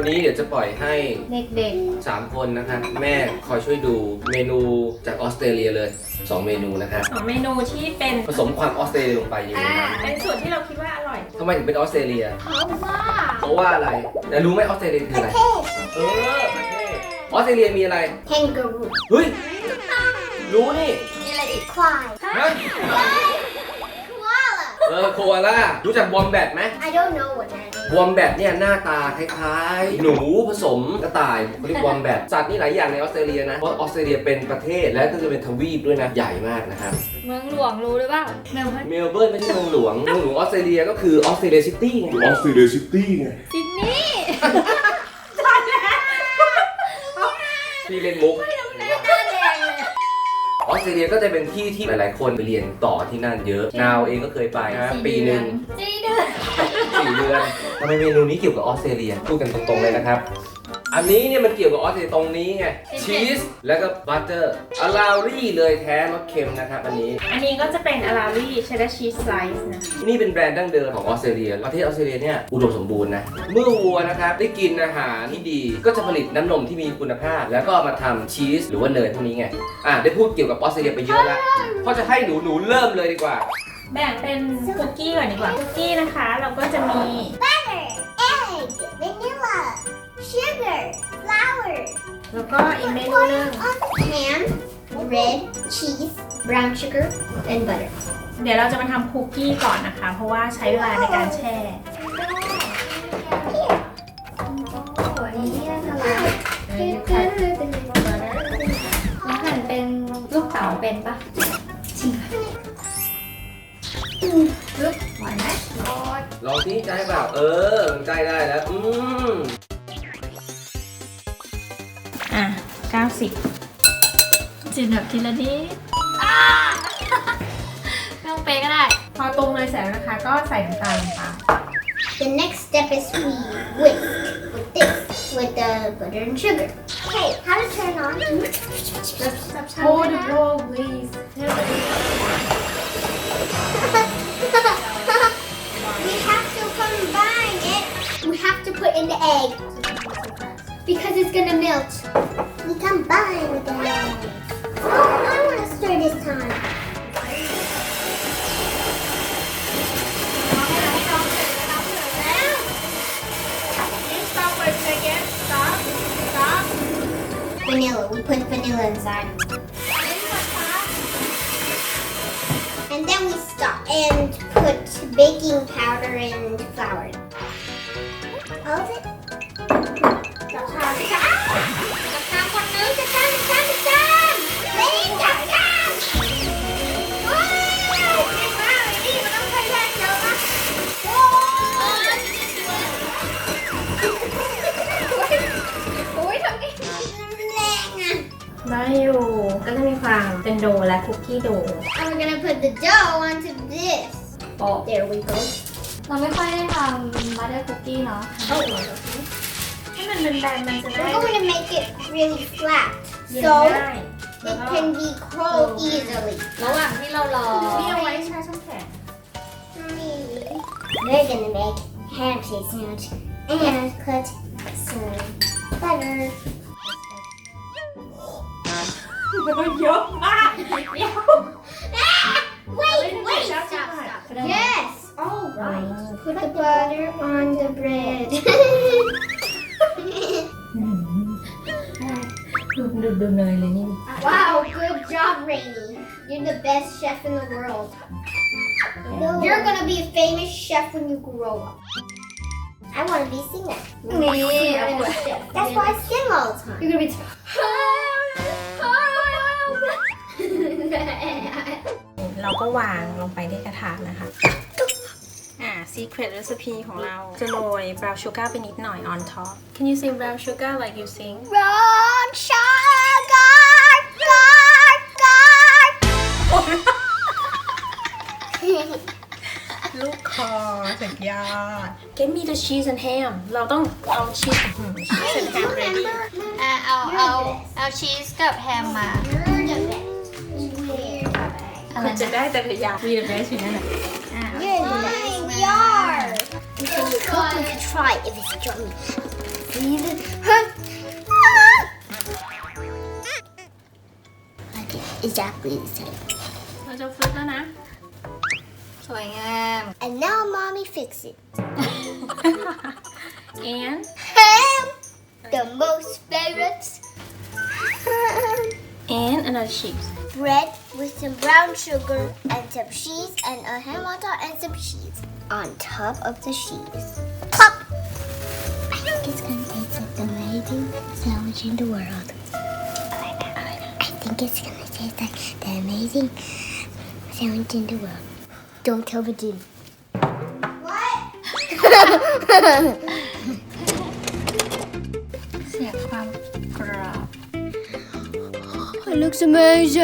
วันนี้เดี๋ยวจะปล่อยให้ เด็ก3 คนนะครับแม่คอยช่วยดูเมนูจากออสเตรเลียเลย 2 เมนูนะครับสองเมนูที่เป็นผสมความออสเตรเลียลงไปอยู่ในนั้นเป็นส่วนที่เราคิดว่าอร่อยทำไมถึงเป็นออสเตรเลียๆเพราะว่าเพราะว่าอะไรแต่รู้ไหมออสเตรเลียคืออะไรเทศเออประเทศออสเตรเลียมีอะไร แคนการูเฮ้ย รู้นี่มีอะไรอีกควายฮะ ควายล่ะ เออโคอาล่ารู้จักวอมแบทไหม I don't know what that is วอมแบทเนี่ยหน้าตาคล้ายๆ หนูผสมกระต่ายเขาเรียกวอมแบทสัตว์นี่หลายอย่างในออสเตรเลียนะ เพราะออสเตรเลียเป็นประเทศและก็จะเป็นทวีปด้วยนะ ใหญ่มากนะครับ เมืองหลวงรู้หรือเปล่าเมลเบิร์นเมลเบิร์นไม่ใช่เมืองหลวง เมืองหลวงออสเตรเลียก็คือออสเตรเลียซิตี้ไงออสเตรเลียซิตี้ไงซิดนีย์ที่เล่นมุก ตรเลียก็จะเป็นที่ที่หลายๆ คนไปเรียนต่อที่นั่นเยอะ นาวเองก็เคยไปนะปีหนึ่งจีเดือนสี่เดือนทำไมเมนูนี้เกี่ยวกับออสเตรเลียพูดกันตรงๆเลยนะครับ อันนี้เนี่ยมันเกี่ยวกับออสเตรเลียตรงนี้ไงชีสแล้วก็บัตเตอร์อลาวรี่เลยแท้รสเค็มนะครับอันนี้ อันนี้ก็จะเป็นอาราลี่เชดดาร์ชีสสไลซ์นะ นี่เป็นแบรนด์ดั้งเดิมของออสเตรเลียประเทศออสเตรเลียเนี่ยอุดมสมบูรณ์นะ เมื่อวัวนะครับได้กินอาหารที่ดีก็จะผลิตน้ำนมที่มีคุณภาพ แล้วก็เอามาทำชีสหรือว่าเนยพวกนี้ไง อะได้พูดเกี่ยวกับออสเตรเลียไปเยอะแล้วเพราะจะให้หนูหนูเริ่มเลยดีกว่า แบ่งเป็นคุกกี้ก่อนดีกว่าคุกกี้นะคะ เราก็จะมี butter egg vanilla sugar flour แล้วก็อีกเมนูหนึง ham red cheese brown sugar and butter เดี๋ยวเราจะมาทำคุกกี้ก่อนนะคะ เพราะว่าใช้เวลาในการแช่อันนี้อะไรแล้วหั่นเป็นลูกเต๋าเป็นปะไหวไหมลองที่ใจเปล่าเออมันใกล้ได้แล้ว อืม 90จินแบบทีละนิดไม่ต้องเป๊ะก็ได้ พอปรุงเลยเสร็จแล้วนะคะ ก็ใส่น้ำตาลลงไป The next step is we whisk with this with the butter and sugar. Okay, how to turn on? Hold the roll please Vanilla. We put vanilla inside. And then we stop and put baking powder and flour. All of it? ได้อยู่ก็จะมีความเป็นโดและคุกกี้โด And we're gonna put the dough onto this. โอ้ There we go. เราไม่ค่อยได้ทำบัตเตอร์คุกกี้เนาะ Oh, ให้มันเป็นแบนๆมันจะได้ we're going to make it really flat เย็น so ได้แล้ว it ก็ can be cold easily. ระหว่างที่เรารอนี่เอาไว้ใช้ช่องแข็ง We're gonna make handshake sandwich and put some butter. No, yo. Ah, wait, wait. Stop, stop, Yes. All right. Put the butter on the bread. wow, good job, Rainy. You're the best chef in the world. No. You're gonna be a famous chef when you grow up. I want to be a singer. Yeah. That's why I sing all the time. You're gonna be. เราก็วางลงไปที่กระทะนะคะ อ่า secret recipe ของเรา จะโรย brown sugar ไปนิดหน่อย on top Can you sing brown sugar like you sing Run, sugar, guard, guard. ลูกคอสุดยอด Give me the cheese and ham เราต้องเอาชีสอืม cheese and ham ready อะเอาเอาเอาชีสกับแฮมมา คุณจะ นะ ได้แต่ละอย่าง We the best อยู่นั่นแหละ อ่ะ You're the best. We are. We can, we can try if it's yummy. Like it exactly the same. เราจะฟลิปแล้วนะ สวยงาม And now mommy fix it. and Ham, the most favorite. and another cheese Bread with some brown sugar and some cheese and a ham on top and some cheese on top of the cheese. Pop! I think it's gonna taste like the amazing sandwich in the world. I think it's gonna taste like the amazing sandwich in the world. Don't tell the Jim. What? It looks amazing.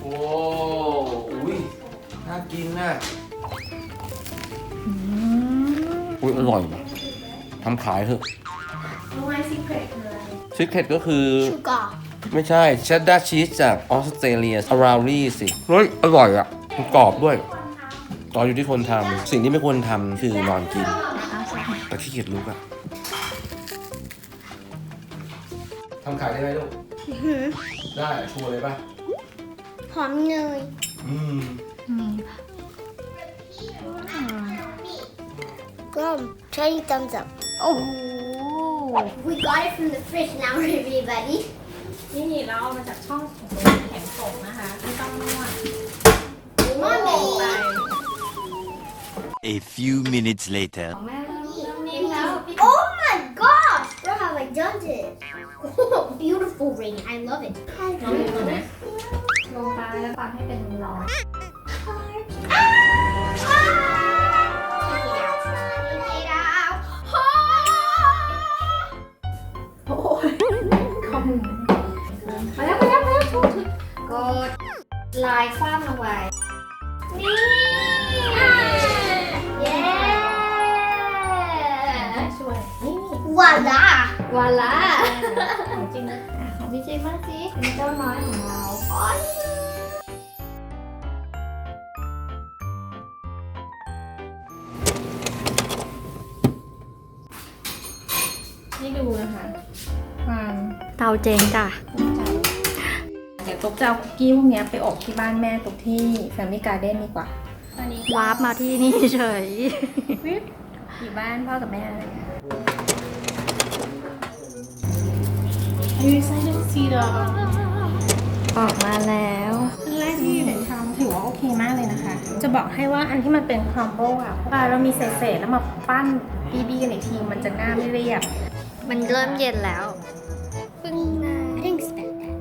โอ้อุ้ยน่ากินน่ะอุ้ยอร่อยว่ะทำขายเถอะรู้ไหมซีเครตคืออะไรซิกเก็ตก็คือ Sugar. ไม่ใช่เชดดาร์ชีสจากออสเตรเลียอาราลี่สิเฮ้ยอร่อยอะมันกรอบด้วย ตอนอยู่ที่คนทำสิ่งที่ไม่ควรทำคือนอนกิน แต่ขี้เกียจลุกอะทำขายได้ไหมลูก ได้ชัวร์เลยป่ะ หอมเนยอืม Gum. Tiny thumbs up. โอ้โห We got it from the fridge now, everybody. นี่เราเอามาจากช่องของแข็งส่งนะคะไม่ต้องนวด Mommy. A few minutes later. ของแม่เริ่มเริ่มนิ่มแล้ว Oh my gosh! Look how I done it. Oh, beautiful ring. I love it. ลองดูก่อนนะลงไปแล้วปักให้เป็นรอย Check it out. โอ้ยคอมมาแล้วมาแล้วมาแล้วถูกกดลายคว้ำลงไปนี่ Yeah. ช่วย นี่ Voila. วาละของจริงนะของพี่เจมากสิเป็นเจ้าน้อยของเราให้ดูนะคะความเตาเจงจ้ะภูมิใจเดี๋ยวตุ๊กจะเอาคุกกี้พวกเนี้ยไปอบที่บ้านแม่ตุ๊กที่ Family Garden ดีกว่าตอนนี้วาร์ปมาที่นี่เฉยอยู่บ้านพ่อกับแม่ เลย Are you excited to see the ออกมาแล้วอันแรกที่เห็นทำถือว่าโอเคมากเลยนะคะ จะบอกให้ว่าอันที่มันเป็นครัมเบิลอะเวลาเรามีเศษๆแล้วมาปั้นบีๆกันอีกทีมันจะหน้าไม่เรียบ มันเริ่มเย็นแล้วปึ้ง I didn't expect that.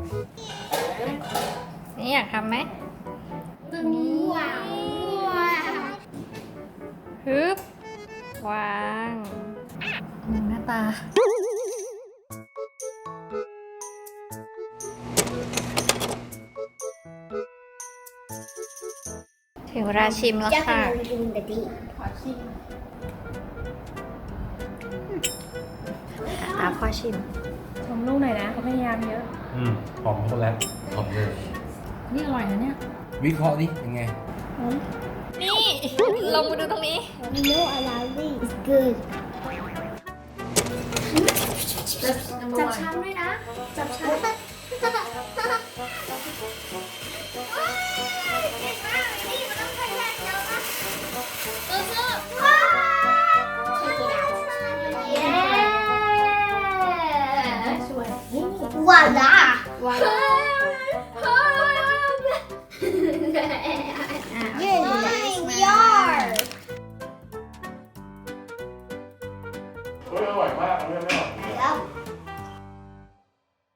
นี่อยากทำไหม Wow. ฮึบวางอืมหน้าตา ถึงเวลาชิมแล้วค่ะ Definitely doing the deed. ขอชิมตาพ่อชิม ชมลูกหน่อยนะเขาพยายามเยอะ อืมหอมช็อกโกแลตหอมเลยนี่อร่อยนะเนี่ย วิเคราะห์ดิเป็นไง นี่ ลงมาดูตรงนี้ You know I love it. It's good. จับชั้นด้วยนะ จับชั้ 我的我的